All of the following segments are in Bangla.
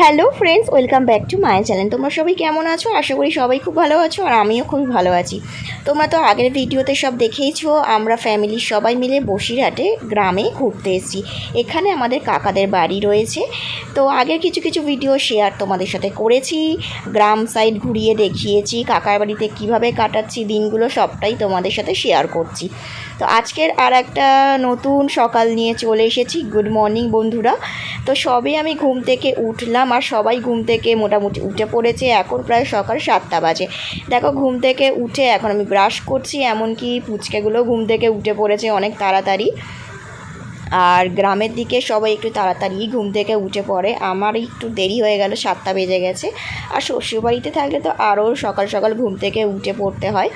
Hello friends, welcome back to my channel. তোমরা সবাই কেমন আছো? আশা করি সবাই খুব ভালো আছো আর আমিও খুবই ভালো আছি। তোমরা তো আগের ভিডিওতে সব দেখেইছো, আমরা ফ্যামিলির সবাই মিলে বসিরহাটে গ্রামে ঘুরতে এসেছি। এখানে আমাদের কাকাদের বাড়ি রয়েছে। তো আগের কিছু কিছু ভিডিও শেয়ার তোমাদের সাথে করেছি, গ্রাম সাইড ঘুরিয়ে দেখিয়েছি, কাকার বাড়িতে কীভাবে কাটাচ্ছি, দিনগুলো সবটাই তোমাদের সাথে শেয়ার করছি। তো আজকের আর একটা নতুন সকাল নিয়ে চলে এসেছি। গুড মর্নিং বন্ধুরা। তো সবে আমি ঘুম থেকে উঠলাম আর সবাই ঘুম থেকে মোটামুটি উঠে পড়েছে। এখন প্রায় সকাল সাতটা বাজে। দেখো ঘুম থেকে উঠে এখন আমি ব্রাশ করছি, এমনকি পুচকেগুলো ঘুম থেকে উঠে পড়েছে অনেক তাড়াতাড়ি। আর গ্রামের দিকে সবাই একটু তাড়াতাড়ি ঘুম থেকে উঠে পড়ে। আমার একটু দেরি হয়ে গেল, সাতটা বেজে গেছে। আর শ্বশুরবাড়িতে থাকলে তো আরও সকাল সকাল ঘুম থেকে উঠে পড়তে হয়।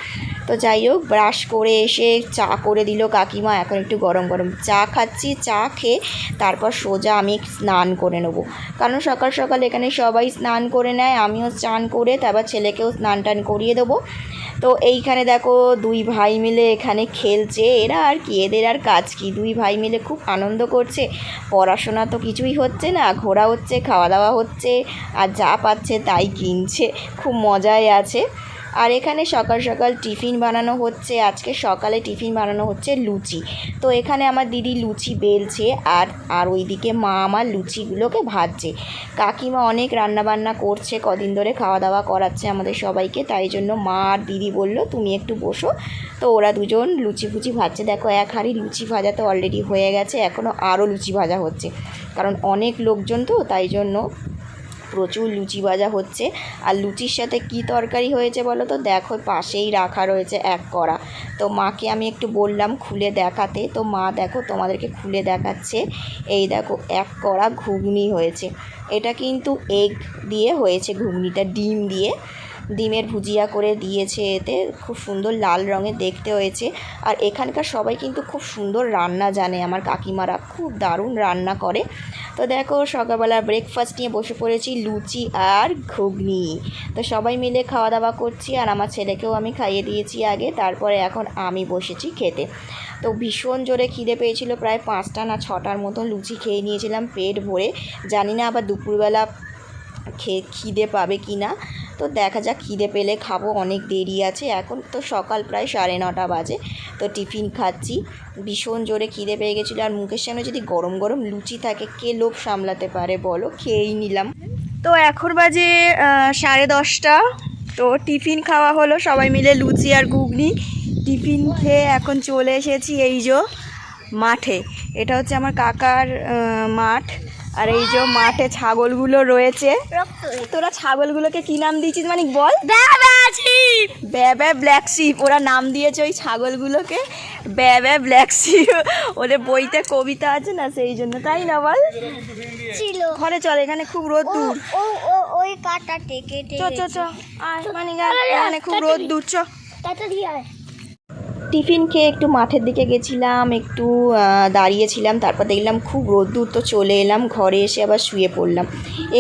তো যাই হোক, ব্রাশ করে এসে চা করে দিল কাকিমা। এখন একটু গরম গরম চা খাচ্ছি, চা খেয়ে তারপর সোজা আমি স্নান করে নেব। কারণ সকাল সকাল এখানে সবাই স্নান করে নেয়, আমিও স্নান করে তারপর ছেলেকেও স্নান টান করিয়ে দেবো। তো এইখানে দেখো দুই ভাই মিলে এখানে খেলছে। এরা আর কি, এদের আর কাজ কি? দুই ভাই মিলে খুব আনন্দ করছে। পড়াশোনা তো কিছুই হচ্ছে না, ঘোরা হচ্ছে, খাওয়া দাওয়া হচ্ছে, আর যা পাচ্ছে তাই কিনছে। খুব মজায় আছে। আর এখানে সকাল সকাল টিফিন বানানো হচ্ছে, আজকে সকালে টিফিন বানানো হচ্ছে লুচি। তো এখানে আমার দিদি লুচি বেলছে আর আর ওইদিকে মা আমার লুচিগুলোকে ভাজছে। কাকিমা অনেক রান্না বান্না করছে, কদিন ধরে খাওয়া দাওয়া করাচ্ছে আমাদের সবাইকে, তাই জন্য মা আর দিদি বলল, তুমি একটু বসো। তো ওরা দুজন লুচি ফুচি ভাজছে। দেখো, এক হাঁড়ি লুচি ভাজা তো অলরেডি হয়ে গেছে এখনও আরও লুচি ভাজা হচ্ছে। কারণ অনেক লোকজন তো, তাই জন্য প্রচুর লুচি ভাজা হচ্ছে। আর লুচির সাথে কি তরকারি হয়েছে বলো তো? দেখো, পাশেই রাখা রয়েছে এক কড়া। তো মাকে আমি একটু বললাম খুলে দেখাতে। তো মা দেখো, তোমাদেরকে খুলে দেখাচ্ছে। এই দেখো, এক কড়া ঘুগনি হয়েছে। এটা কিন্তু এগ দিয়ে হয়েছে ঘুগনিটা, ডিম দিয়ে। ডিমের ভুজিয়া করে দিয়েছে এতে। খুব সুন্দর লাল রঙের দেখতে হয়েছে। আর এখানকার সবাই কিন্তু খুব সুন্দর রান্না জানে। আমার কাকিমারা খুব দারুণ রান্না করে। তো দেখো, সকালবেলা ব্রেকফাস্ট নিয়ে বসে পড়েছি, লুচি আর ঘুগনি। তো সবাই মিলে খাওয়া দাওয়া করছি, আর আমার ছেলেকেও আমি খাইয়ে দিয়েছি আগে, তারপরে এখন আমি বসেছি খেতে। তো ভীষণ জোরে খিদে পেয়েছিল, প্রায় পাঁচটা না ছটার মতন লুচি খেয়ে নিয়েছিলাম পেট ভরে। জানি না আবার দুপুরবেলা খে খিদে পাবে কি না তো দেখা যাক খিদে পেলে খাব, অনেক দেরি আছে। এখন তো সকাল প্রায় সাড়ে নটা বাজে, তো টিফিন খাচ্ছি। ভীষণ জোরে খিদে পেয়ে গেছিল আর মুখের সামনে যদি গরম গরম লুচি থাকে, কে লোভ সামলাতে পারে বলো? খেয়েই নিলাম। তো এখন বাজে সাড়ে দশটা, তো টিফিন খাওয়া হলো সবাই মিলে লুচি আর ঘুগনি। টিফিন খেয়ে এখন চলে এসেছি এই যে মাঠে। এটা হচ্ছে আমার কাকার মাঠ। আর এই যে মাঠে ছাগলগুলো রয়েছে। তোরা ছাগলগুলোকে কি নাম দিয়েছিস মানে বল? ব্যাবে ব্ল্যাক শিপ। ওরা নাম দিয়েছে ওই ছাগলগুলোকে। Baa baa black sheep. ওদের বইতে কবিতা আছে না সেই জন্য তাই না বল? ছিল। ঘরে চল এখানে খুব রোদ দূর ওই কেটে চ চ চ আয়। মানে খুব রোদ দূর চ। তাড়াতাড়ি আয়। টিফিন খেয়ে একটু মাঠের দিকে গেছিলাম, একটু দাঁড়িয়েছিলাম, তারপর দেখলাম খুব রোদ্দুর তো চলে এলাম, ঘরে এসে আবার শুয়ে পড়লাম।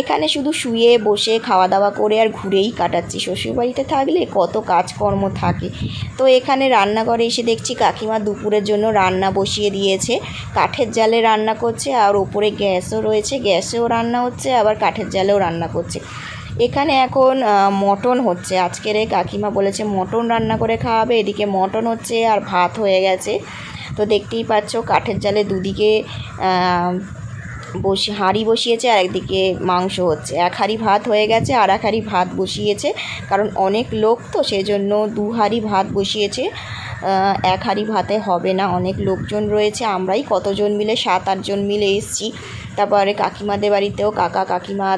এখানে শুধু শুয়ে বসে খাওয়া দাওয়া করে আর ঘুরেই কাটাচ্ছি। শ্বশুরবাড়িতে থাকলে কত কাজকর্ম থাকে। তো এখানে রান্নাঘরে এসে দেখছি কাকিমা দুপুরের জন্য রান্না বসিয়ে দিয়েছে। কাঠের জালে রান্না করছে আর ওপরে গ্যাসও রয়েছে, গ্যাসেও রান্না হচ্ছে, আবার কাঠের জালেও রান্না করছে। এখানে এখন মটন হচ্ছে। আজকের এই কাকিমা বলেছে, মটন রান্না করে খাওয়াবে, এদিকে মটন হচ্ছে আর ভাত হয়ে গেছে। তো দেখতেই পাচ্ছ, কাঠের জালে দুদিকে বসি, হাঁড়ি বসিয়েছে আর একদিকে মাংস হচ্ছে। এক হাঁড়ি ভাত হয়ে গেছে আর এক হাঁড়ি ভাত বসিয়েছে। কারণ অনেক লোক তো সেই জন্য দু হাঁড়ি ভাত বসিয়েছে। এক হাঁড়ি ভাতে হবে না। অনেক লোকজন রয়েছে। আমরাই কতজন মিলে, সাত আটজন মিলে এসছি। তারপরে কাকিমাদের বাড়িতেও কাকা, কাকিমা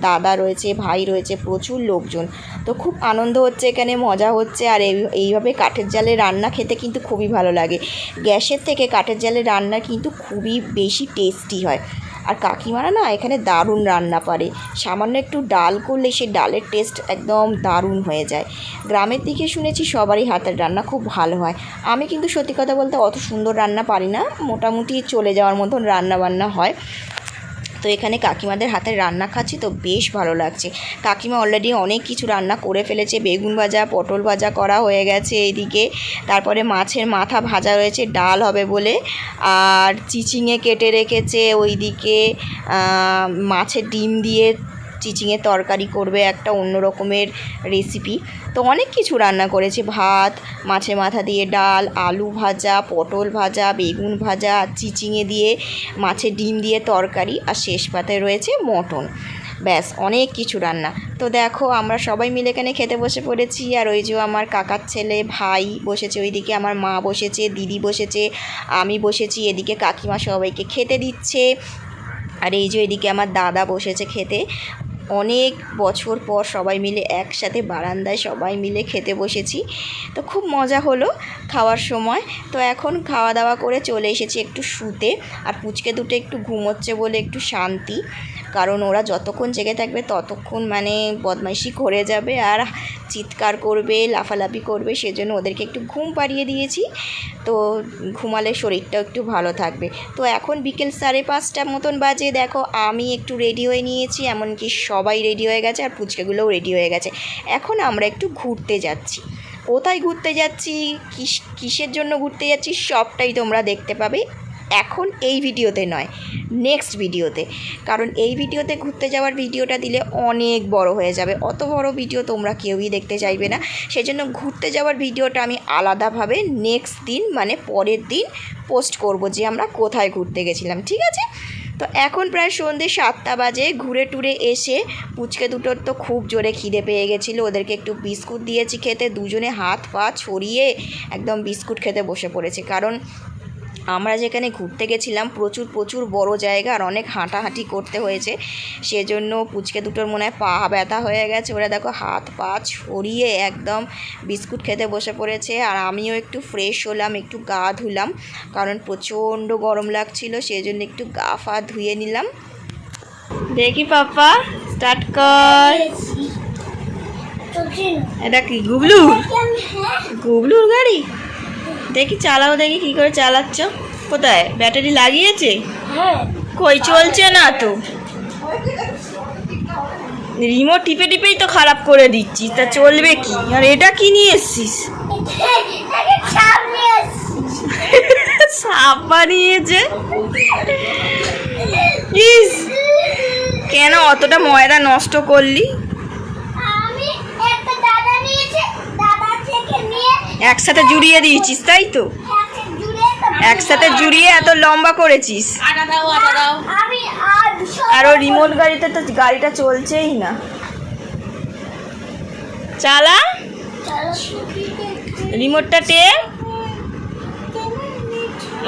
দাদা রয়েছে, ভাই রয়েছে, প্রচুর লোকজন। তো খুব আনন্দ হচ্ছে এখানে, মজা হচ্ছে। আর এই, এইভাবে কাঠের জালে রান্না খেতে কিন্তু খুবই ভালো লাগে। গ্যাসের থেকে কাঠের জালে রান্না কিন্তু খুবই বেশি টেস্টি হয়। আর কাকিমারা না এখানে দারুণ রান্না পারে সামান্য একটু ডাল করলে সে ডালের টেস্ট একদম দারুণ হয়ে যায়। গ্রামের দিকে শুনেছি সবারই হাতের রান্না খুব ভালো হয়। আমি কিন্তু সত্যি কথা বলতে অত সুন্দর রান্না পারি না। মোটামুটি চলে যাওয়ার মতন রান্না বান্না হয়। তো এখানে কাকিমাদের হাতের রান্না খাচ্ছি, তো বেশ ভালো লাগছে। কাকিমা অলরেডি অনেক কিছু রান্না করে ফেলেছে, বেগুন ভাজা, পটল ভাজা করা হয়ে গেছে এইদিকে। তারপরে মাছের মাথা ভাজা রয়েছে, ডাল হবে বলে। আর চিচিঙে কেটে রেখেছে ওইদিকে মাছের ডিম দিয়ে চিচিংয়ের তরকারি করবে একটা অন্য রকমের রেসিপি তো অনেক কিছু রান্না করেছে, ভাত, মাছের মাথা দিয়ে ডাল, আলু ভাজা, পটল ভাজা, বেগুন ভাজা চিচিংয়ে দিয়ে মাছের ডিম দিয়ে তরকারি, আর শেষ পাতে রয়েছে মটন। ব্যাস, অনেক কিছু রান্না। তো দেখো, আমরা সবাই মিলে এখানে খেতে বসে পড়েছি, আর ওই যে আমার কাকার ছেলে ভাই বসেছে, ওইদিকে আমার মা বসেছে, দিদি বসেছে, আমি বসেছি, এদিকে কাকিমা সবাইকে খেতে দিচ্ছে। আর এই যে এদিকে আমার দাদা বসেছে খেতে। অনেক বছর পর সবাই মিলে একসাথে বারান্দায় সবাই মিলে খেতে বসেছি। তো খুব মজা হলো খাওয়ার সময়। তো এখন খাওয়া দাওয়া করে চলে এসেছি একটু শুতে। আর পুচকে দুটো একটু ঘুমোচ্ছে বলে একটু শান্তি। কারণ ওরা যতক্ষণ জেগে থাকবে ততক্ষণ মানে বদমাইশি করে যাবে আর চিৎকার করবে, লাফালাফি করবে, সেজন্য ওদেরকে একটু ঘুম পাড়িয়ে দিয়েছি। তো ঘুমালে শরীরটাও একটু ভালো থাকবে। তো এখন বিকেল সাড়ে পাঁচটা মতন বাজে, দেখো আমি একটু রেডি হয়ে নিয়েছি, এমনকি সবাই রেডি হয়ে গেছে আর পুচকেগুলোও রেডি হয়ে গেছে। এখন আমরা একটু ঘুরতে যাচ্ছি। কোথায় ঘুরতে যাচ্ছি? কিস, কিসের জন্য ঘুরতে যাচ্ছি? সবটাই তোমরা দেখতে পাবে। এখন এই ভিডিওতে নয় নেক্সট ভিডিওতে। কারণ এই ভিডিওতে ঘুরতে যাওয়ার ভিডিওটা দিলে অনেক বড় হয়ে যাবে। অত বড় ভিডিও তোমরা কেউই দেখতে চাইবে না। সেজন্য ঘুরতে যাওয়ার ভিডিওটা আমি আলাদাভাবে নেক্সট দিন মানে পরের দিন পোস্ট করব যে আমরা কোথায় ঘুরতে গেছিলাম, ঠিক আছে? তো এখন প্রায় সন্ধে সাতটা বাজে, ঘুরে টুরে এসে পুচকে দুটোর তো খুব জোরে খিদে পেয়ে গেছিল। ওদেরকে একটু বিস্কুট দিয়েছি খেতে, দুজনে হাত পা ছড়িয়ে একদম বিস্কুট খেতে বসে পড়েছে। কারণ আমরা যেখানে ঘুরতে গেছিলাম প্রচুর প্রচুর বড় জায়গা আর অনেক হাঁটাহাঁটি করতে হয়েছে। সেজন্য পুচকে দুটোর মনে হয় পা ব্যথা হয়ে গেছে। ওরা দেখো হাত পা ছড়িয়ে একদম বিস্কুট খেতে বসে পড়েছে আর আমিও একটু ফ্রেশ হলাম একটু গা ধুলাম কারণ প্রচণ্ড গরম লাগছিল সেজন্য একটু গা ফা ধুয়ে নিলাম। দেখি পাপা স্টার্ট কর। এটা কি গুবলু? গুবলুর গাড়ি? দেখি চালাও দেখি কি করে চালাচ্ছ। কোথায়? ব্যাটারি লাগিয়েছে? হ্যাঁ। কই? চলছে না তো। রিমোট টিপে টিপেই তো খারাপ করে দিচ্ছিস। তা চলবে কি? আর এটা কি নিয়ে এসছিস? সাপ বানিয়েছে। কেন অতটা ময়দা নষ্ট করলি আমি একটা দাদা নিয়েছে দাদা থেকে নিয়ে একসাথে জুড়িয়ে দিয়েছিস, তাই তো? একসাথে জুড়িয়ে এত লম্বা করেছিস। আর ও রিমোট গাড়িতে তো গাড়িটা চলছেই না। চালা? রিমোটটা টে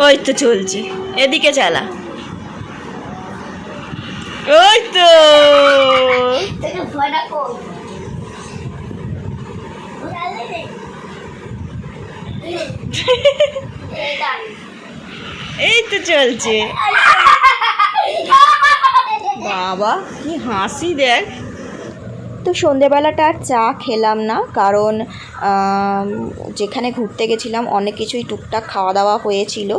ওই তো চলছে। এদিকে চালা। ওই তো থেকে ভয়টা কর এই তো চলছে। বাবা, কি হাসি দেখ। তো সন্ধেবেলাটা আর চা খেলাম না, কারণ যেখানে ঘুরতে গেছিলাম, অনেক কিছুই টুকটাক খাওয়া দাওয়া হয়েছিল।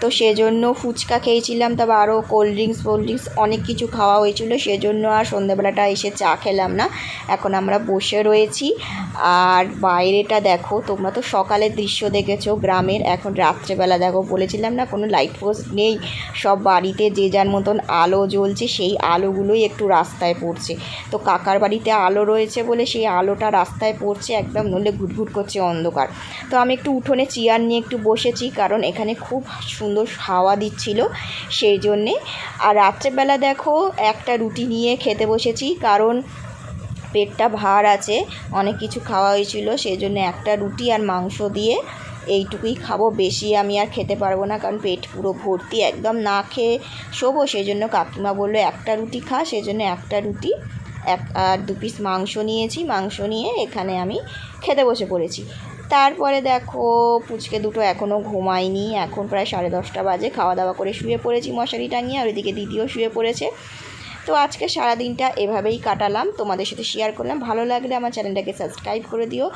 তো সেজন্য ফুচকা খেয়েছিলাম তারপর আরও কোল্ড ড্রিঙ্কস কোল্ড ড্রিঙ্কস অনেক কিছু খাওয়া হয়েছিল, সেজন্য আর সন্ধেবেলাটা এসে চা খেলাম না। এখন আমরা বসে রয়েছি। আর বাইরেটা দেখো, তোমরা তো সকালের দৃশ্য দেখেছ গ্রামের, এখন রাত্রেবেলা দেখো, বলেছিলাম না কোনো লাইট পোস্ট নেই। সব বাড়িতে যে যার মতন আলো জ্বলছে, সেই আলোগুলোই একটু রাস্তায় পড়ছে। তো কাকার বাড়িতে আলো রয়েছে বলে সেই আলোটা রাস্তায় পড়ছে একদম নলে ঘুটঘুট করছে অন্ধকার। তো আমি একটু উঠোনে চেয়ার নিয়ে একটু বসেছি, কারণ এখানে খুব সুন্দর হাওয়া দিচ্ছিল সেই জন্যে। আর রাত্রেবেলা দেখো, একটা রুটি নিয়ে খেতে বসেছি, কারণ পেটটা ভার আছে, অনেক কিছু খাওয়া হয়েছিল, সেই জন্য একটা রুটি আর মাংস দিয়ে এইটুকুই খাব, বেশি আমি আর খেতে পারব না, কারণ পেট পুরো ভর্তি, একদম না খেয়ে শোবো, সেই জন্য কাকিমা বলল, একটা রুটি খা সেই জন্য একটা রুটি, এক আর দু পিস মাংস নিয়েছি, মাংস নিয়ে এখানে আমি খেতে বসে পড়েছি। তারপরে দেখো, পুচকে দুটো এখনও ঘুমায়নি। এখন প্রায় সাড়ে দশটা বাজে। খাওয়া দাওয়া করে শুয়ে পড়েছি মশারি টাঙিয়ে আর ওইদিকে দিদিও শুয়ে পড়েছে। তো আজকে সারা দিনটা এভাবেই কাটালাম। তোমাদের সাথে শেয়ার করলাম। ভালো লাগলে আমার চ্যানেলটাকে সাবস্ক্রাইব করে দিও।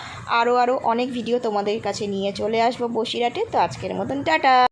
আরও আরও অনেক ভিডিও তোমাদের কাছে নিয়ে চলে আসব বসিরাটে তো আজকের মতন, টাটা!